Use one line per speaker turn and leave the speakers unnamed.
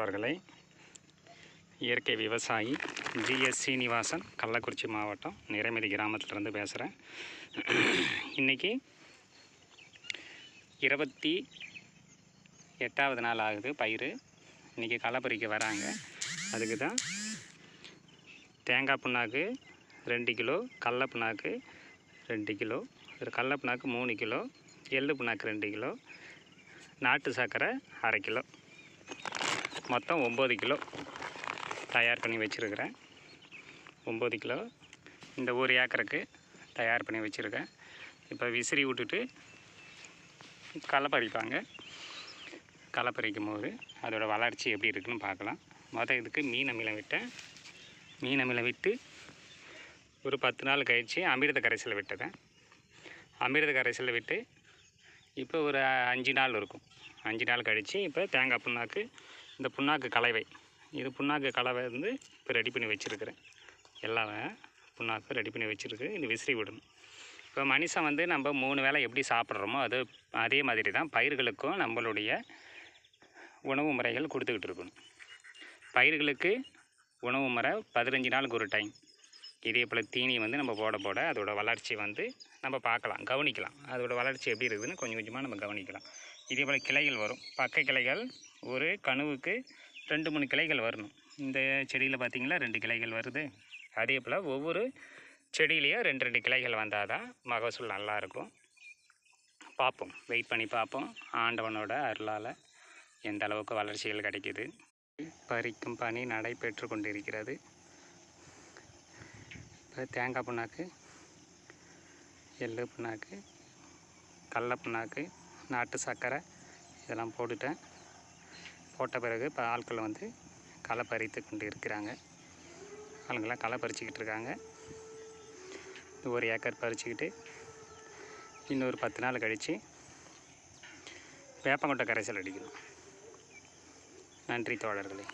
அவர்களை இயற்கை விவசாயி ஜிஎஸ் சீனிவாசன் கள்ளக்குறிச்சி மாவட்டம் நிறைமதி கிராமத்திலிருந்து பேசுகிறேன் இன்றைக்கி இருபத்தி எட்டாவது நாள் ஆகுது பயிர் இன்றைக்கி களை பறிக்க வராங்க. அதுக்கு தான் தேங்காய் புண்ணாக்கு ரெண்டு கிலோ கடல புண்ணாக்கு ரெண்டு கிலோ ஒரு கடல புண்ணாக்கு மூணு கிலோ எள்ளு புண்ணாக்கு ரெண்டு கிலோ நாட்டு சர்க்கரை அரை கிலோ. மொத்தம் ஒம்பது கிலோ தயார் பண்ணி வச்சுருக்கிறேன். ஒம்பது கிலோ இந்த ஒரு ஏக்கருக்கு தயார் பண்ணி வச்சுருக்கேன். இப்போ விசிறி விட்டுட்டு களை பறிப்பாங்க களை பறிக்கும் போது அதோட வளர்ச்சி எப்படி இருக்குன்னு பார்க்கலாம். மொதல் இதுக்கு மீன் அமிலம் விட்டேன் மீன் அமிலம் விட்டு ஒரு பத்து நாள் கழித்து அமிர்த கரைசலில் விட்டுதேன் அமிர்த கரைசலில் விட்டு இப்போ ஒரு அஞ்சு நாள் இருக்கும். அஞ்சு நாள் கழித்து இப்போ தேங்காய் புண்ணாக்கு இந்த புண்ணாக்கு கலவை. இது புண்ணாக்கு கலவை வந்து இப்போ ரெடி பண்ணி வச்சுருக்கிறேன். எல்லாமே புண்ணாக்கு ரெடி பண்ணி வச்சுருக்கு. இது விசிறி விடணும் இப்போ மனுஷன் வந்து நம்ம மூணு வேளை எப்படி சாப்பிட்றோமோ அது அதே மாதிரி தான் பயிர்களுக்கும் நம்மளுடைய உணவு முறைகள் கொடுத்துக்கிட்டு இருக்கணும். பயிர்களுக்கு உணவு முறை பதினஞ்சு நாளுக்கு ஒரு டைம் இதே போல் தீனி வந்து நம்ம போட போட அதோட வளர்ச்சி வந்து நம்ம பார்க்கலாம் கவனிக்கலாம். அதோடய வளர்ச்சி எப்படி இருக்குதுன்னு கொஞ்சம் கொஞ்சமாக நம்ம கவனிக்கலாம். இதே போல் கிளைகள் வரும். பக்க கிளைகள் ஒரு கனவுக்கு ரெண்டு மூணு கிளைகள் வரணும். இந்த செடியில் பார்த்திங்கன்னா ரெண்டு கிளைகள் வருது. அதே போல் ஒவ்வொரு செடியிலையும் ரெண்டு ரெண்டு கிளைகள் வந்தால் தான் மகசூல் நல்லாயிருக்கும் பார்ப்போம். வெயிட் பண்ணி பார்ப்போம். ஆண்டவனோட அருளால் எந்த அளவுக்கு வளர்ச்சிகள் கிடைக்கிது. பறிக்கும் பணி நடைபெற்று கொண்டிருக்கிறது. இப்போ தேங்காய் புண்ணாக்கு எள்ளு புண்ணாக்கு கடல புண்ணாக்கு நாட்டு சர்க்கரை இதெல்லாம் போட்டுட்டேன். போட்ட பிறகு இப்போ ஆட்களை வந்து களை பறித்து கொண்டு இருக்கிறாங்க ஆளுங்களாம் களை பறிச்சுக்கிட்டு இருக்காங்க. ஒரு ஏக்கர் பறிச்சுக்கிட்டு இன்னொரு பத்து நாள் கழித்து வேப்பங்கொட்டை கரைசல் அடிக்கணும். நன்றி தோழர்களே.